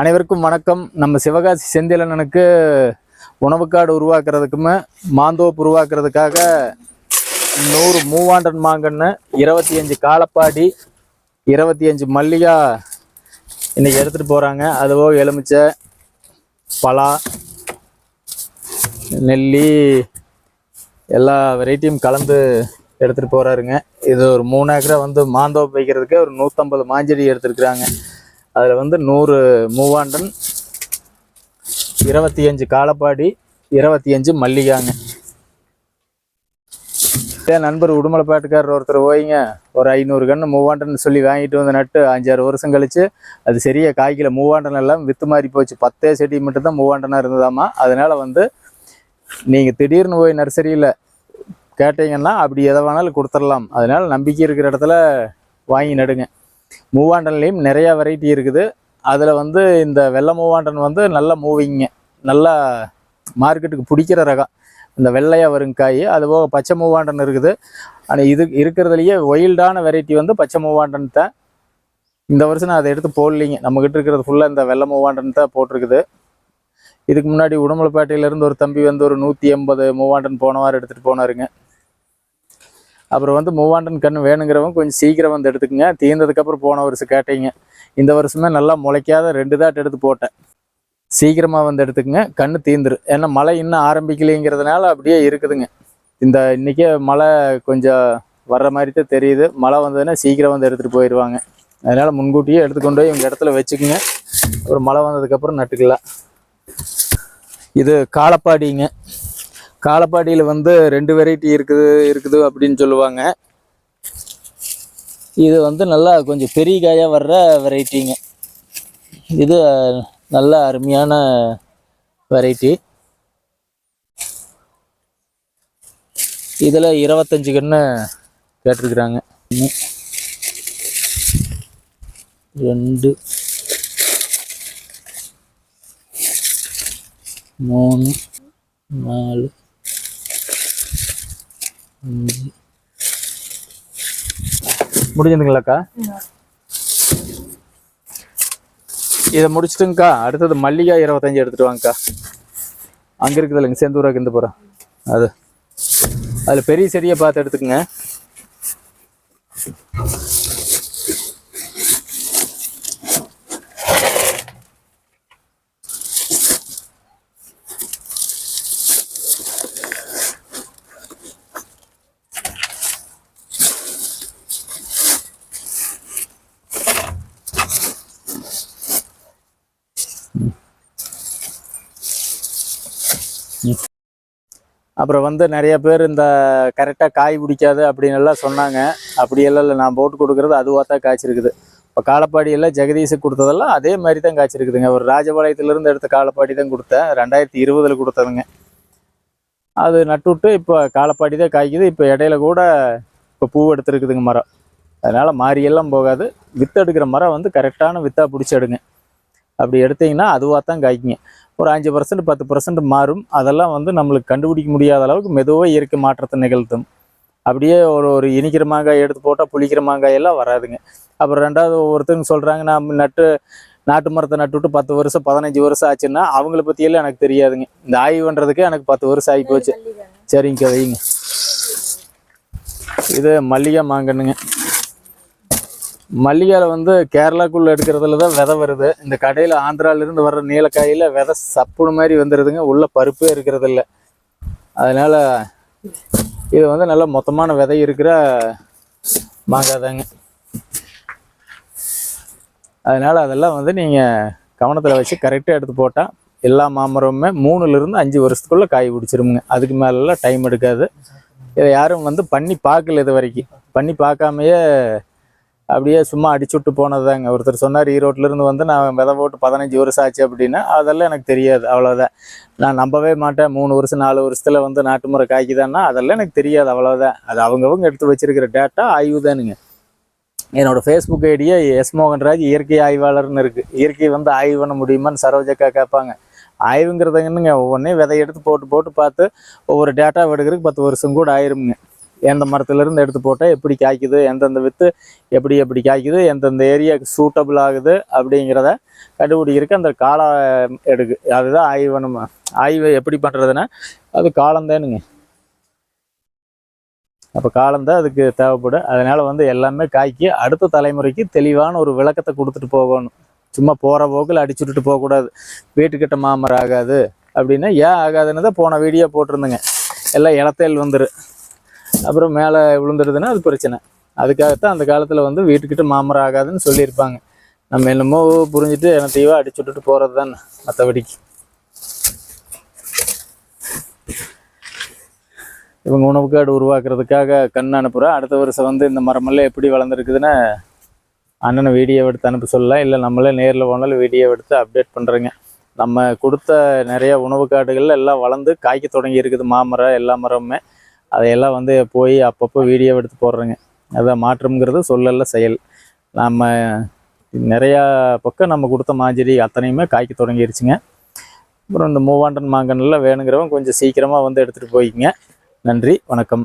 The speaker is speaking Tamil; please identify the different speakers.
Speaker 1: அனைவருக்கும் வணக்கம். நம்ம சிவகாசி செந்திலனனுக்கு காடு உருவாக்குறதுக்குமே மாந்தோப்பு உருவாக்குறதுக்காக நூறு மூவாண்டன் மாங்கன்று இருபத்தி அஞ்சு காலப்பாடி இருபத்தி அஞ்சு மல்லிகா இன்னைக்கு எடுத்துகிட்டு போகிறாங்க அதுவோ எலுமிச்சை பலா நெல்லி எல்லா வெரைட்டியும் கலந்து எடுத்துகிட்டு போகிறாருங்க இது ஒரு மூணு ஏக்கரை வந்து மாந்தோப்பு வைக்கிறதுக்கு ஒரு நூற்றம்பது மாஞ்செடி எடுத்துருக்குறாங்க. அதில் வந்து நூறு மூவாண்டன் இருபத்தி அஞ்சு காலப்பாடி இருபத்தி அஞ்சு மல்லிகாங்க. என் நண்பர் உடுமலைப்பாட்டுக்காரர் ஒருத்தர் போயிங்க ஒரு ஐநூறு கன்று மூவாண்டன் சொல்லி வாங்கிட்டு வந்து நட்டு அஞ்சாறு வருஷம் கழிச்சு அது சரியாக காய்க்கல. மூவாண்டன் எல்லாம் வித்து மாறி போச்சு. பத்தே செடி மட்டும்தான் மூவாண்டனாக இருந்ததாமா? அதனால வந்து நீங்கள் திடீர்னு போய் நர்சரியில் கேட்டீங்கன்னா அப்படி எதை வேணாலும் கொடுத்துடலாம். அதனால் நம்பிக்கை இருக்கிற இடத்துல வாங்கி நடுங்க. மூவாண்டன்லேயும் நிறையா வெரைட்டி இருக்குது. அதில் வந்து இந்த வெள்ளை மூவாண்டன் வந்து நல்ல மூவிங்க நல்லா மார்க்கெட்டுக்கு பிடிக்கிற ரகம் இந்த வெள்ளையாக வரும் காய் அது போக பச்சை மூவாண்டன் இருக்குது. ஆனால் இது இருக்கிறதுலையே ஒயில்டான வெரைட்டி வந்து பச்சை மூவாண்டன் தான். இந்த வருஷம் நான் அதை எடுத்து போடலிங்க. நம்மக்கிட்ட இருக்கிறது ஃபுல்லாக இந்த வெள்ளை மூவாண்டன் தான் போட்டிருக்குது. இதுக்கு முன்னாடி உடுமலைப்பேட்டையிலேருந்து ஒரு தம்பி வந்து ஒரு நூற்றி எண்பது மூவாண்டன் போன வாரம் எடுத்துகிட்டு போனாருங்க. அப்புறம் வந்து மூவாண்டன் கன்று வேணுங்கிறவங்க கொஞ்சம் சீக்கிரம் வந்து எடுத்துக்கங்க. தீர்ந்ததுக்கப்புறம் போன வருஷம் கேட்டீங்க. இந்த வருஷமே நல்லா முளைக்காத ரெண்டு தாட் எடுத்து போட்டேன். சீக்கிரமாக வந்து எடுத்துக்கங்க. கன்று தீந்துரு. ஏன்னா மழை இன்னும் ஆரம்பிக்கலைங்கிறதுனால அப்படியே இருக்குதுங்க. இந்த இன்றைக்கே மழை கொஞ்சம் வர்ற மாதிரி தான் தெரியுது. மழை வந்ததுன்னா சீக்கிரம் வந்து எடுத்துகிட்டு போயிடுவாங்க அதனால் முன்கூட்டியே எடுத்து கொண்டு போய் உங்கள் இடத்துல வச்சுக்கோங்க. ஒரு மழை வந்ததுக்கப்புறம் நட்டுக்கலாம். இது காலப்பாடிங்க. காலப்பாடியில் வந்து ரெண்டு வெரைட்டி இருக்குது இருக்குது அப்படின்னு சொல்லுவாங்க. இது வந்து நல்லா கொஞ்சம் பெரிய காயாக வர்ற வெரைட்டிங்க இது நல்ல அருமையான வெரைட்டி இதில் இருபத்தஞ்சு கன்று கேட்டிருக்கிறாங்க. ரெண்டு மூணு நாலு முடிஞ்சதுங்களாக்கா இதை முடிச்சிட்டுங்கக்கா அடுத்தது மல்லிகா இருபத்தஞ்சு எடுத்துட்டு வாங்கக்கா. அங்கே இருக்குது இல்லைங்க செந்தூராக்கு இந்த போகிறேன் அது. அதில் பெரிய செடியை பார்த்து எடுத்துக்கங்க. அப்புறம் வந்து நிறைய பேர் இந்த கரெக்டாக காய் பிடிக்காது அப்படின்னு எல்லாம் சொன்னாங்க. அப்படியெல்லாம் இல்லை நான் போட்டு கொடுக்குறது அதுவாக தான் காய்ச்சிருக்குது. இப்போ காலப்பாடியெல்லாம் ஜெகதீஷுக்கு கொடுத்ததெல்லாம் அதே மாதிரி தான் காய்ச்சிருக்குதுங்க. ஒரு ராஜபாளையத்துலேருந்து எடுத்த காலப்பாடி தான் கொடுத்தேன். ரெண்டாயிரத்தி இருபதில் கொடுத்ததுங்க. அது நட்டுவிட்டு இப்போ காலப்பாடி தான் காய்க்குது. இப்போ இடையில கூட இப்போ பூ எடுத்துருக்குதுங்க மரம். அதனால் மாறியெல்லாம் போகாது. வித்து எடுக்கிற மரம் வந்து கரெக்டான வித்தாக பிடிச்சி எடுங்க அப்படி எடுத்தீங்கன்னா அதுவாக தான் காய்க்குங்க. ஒரு அஞ்சு பர்சன்ட் பத்து பர்சன்ட் மாறும். அதெல்லாம் வந்து நம்மளுக்கு கண்டுபிடிக்க முடியாத அளவுக்கு மெதுவாக இயற்கை மாற்றத்தை நிகழ்த்தும். அப்படியே ஒரு ஒரு இனிக்கிற மாங்காய் எடுத்து போட்டால் புளிக்கிற மாங்காய் எல்லாம் வராதுங்க. அப்புறம் ரெண்டாவது ஒவ்வொருத்தங்க சொல்கிறாங்க நான் நட்டு நாட்டு மரத்தை நட்டுவிட்டு பத்து வருஷம் பதினஞ்சு வருஷம் ஆச்சுன்னா அவங்கள பற்றியெல்லாம் எனக்கு தெரியாதுங்க. இந்த ஆய்வு பண்ணுறதுக்கே எனக்கு பத்து வருஷம் ஆகி போச்சு. சரிங்க வைங்க. இது மல்லிகை மாங்கன்னுங்க. மல்லிகையில் வந்து கேரளாக்குள்ளே எடுக்கிறதுல தான் விதை வருது. இந்த கடையில் ஆந்திராவிலேருந்து வர்ற நீலக்காயில் விதை சப்புனு மாதிரி வந்துடுதுங்க உள்ளே பருப்பே இருக்கிறது இல்லை அதனால் இது வந்து நல்ல மொத்தமான விதை இருக்கிற மாங்காய் தாங்க அதனால் அதெல்லாம் வந்து நீங்கள் கவனத்தில் வச்சு கரெக்டாக எடுத்து போட்டால் எல்லா மாமரமுமே மூணுலேருந்து அஞ்சு வருஷத்துக்குள்ளே காய் பிடிச்சிருமுங்க. அதுக்கு மேலெல்லாம் டைம் எடுக்காது. இதை யாரும் வந்து பண்ணி பார்க்கல இது வரைக்கும். பண்ணி பார்க்காமையே அப்படியே சும்மா அடிச்சு விட்டு போனதுதாங்க. ஒருத்தர் சொன்னார் ஈரோட்டிலேருந்து வந்து நான் விதை போட்டு பதினஞ்சு வருஷம் ஆச்சு அப்படின்னா. அதெல்லாம் எனக்கு தெரியாது அவ்வளோதான் நான் நம்பவே மாட்டேன். மூணு வருஷம் நாலு வருஷத்தில் வந்து நாட்டு முறை காய்க்குதான்னா அதெல்லாம் எனக்கு தெரியாது அவ்வளோதான் அது அவங்கவங்க எடுத்து வச்சிருக்கிற டேட்டா ஆய்வு தானுங்க. என்னோட ஃபேஸ்புக் ஐடியா எஸ் மோகன்ராஜ் இயற்கை ஆய்வாளர்னு இருக்குது இயற்கை வந்து ஆய்வு பண்ண முடியுமான்னு சரோஜக்கா கேட்பாங்க. ஆய்வுங்கிறதுங்கன்னுங்க ஒவ்வொன்றையும் விதை எடுத்து போட்டு போட்டு பார்த்து ஒவ்வொரு டேட்டா எடுக்கிறதுக்கு பத்து வருஷம் கூட ஆயிருமுங்க. எந்த மரத்துலேருந்து எடுத்து போட்டால் எப்படி காய்க்குது எந்தெந்த வித்து எப்படி எப்படி காய்க்குது எந்தெந்த ஏரியாவுக்கு சூட்டபிள் ஆகுது அப்படிங்கிறத கண்டுபிடிக்கிறதுக்கு அந்த காலம் எடுக்கு. அதுதான் ஆய்வு நம்ம ஆய்வு எப்படி பண்ணுறதுன்னா அது காலம்தானுங்க அப்போ காலம்தான் அதுக்கு தேவைப்படும். அதனால் வந்து எல்லாமே காய்க்கி அடுத்த தலைமுறைக்கு தெளிவான ஒரு விளக்கத்தை கொடுத்துட்டு போகணும். சும்மா போகிற போக்கில் அடிச்சு விட்டுட்டு போகக்கூடாது வீட்டுக்கிட்ட மாமரம் ஆகாது அப்படின்னா ஏன் ஆகாதுன்னு தான் போன வீடியோ போட்டிருந்தேங்க. எல்லாம் இலத்தையில் வந்துடும் அப்புறம் மேலே விழுந்துடுதுன்னா அது பிரச்சனை. அதுக்காகத்தான் அந்த காலத்தில் வந்து வீட்டுக்கிட்ட மாமரம் ஆகாதுன்னு சொல்லியிருப்பாங்க. நம்ம என்னமோ புரிஞ்சுட்டு என்னத்தையோ அடிச்சு விட்டுட்டு போகிறது தானே மற்றபடிக்கு இவங்க உணவுக்காடு உருவாக்குறதுக்காக கண் அனுப்புகிறோம் அடுத்த வருஷம் வந்து இந்த மரமெல்லாம் எப்படி வளர்ந்துருக்குதுன்னு அண்ணனை வீடியோ எடுத்து அனுப்ப சொல்லலாம். இல்லை நம்மளே நேரில் போனாலும் வீடியோ எடுத்து அப்டேட் பண்ணுறேங்க நம்ம கொடுத்த நிறைய உணவு காடுகளில் எல்லாம் வளர்ந்து காய்க்க தொடங்கி இருக்குது மாமரம் எல்லா மரமுமே. அதையெல்லாம் வந்து போய் அப்பப்போ வீடியோ எடுத்து போடுறேங்க. அதான் மாற்றம்ங்கிறது சொல்லல செயல். நம்ம நிறையா பக்கம் நம்ம கொடுத்த மாஞ்செடி அத்தனையுமே காய்க்க தொடங்கிருச்சுங்க. அப்புறம் இந்த மூவாண்டன் மாங்கன்லாம் வேணுங்கிறவங்க கொஞ்சம் சீக்கிரமாக வந்து எடுத்துகிட்டு போய்க்குங்க. நன்றி வணக்கம்.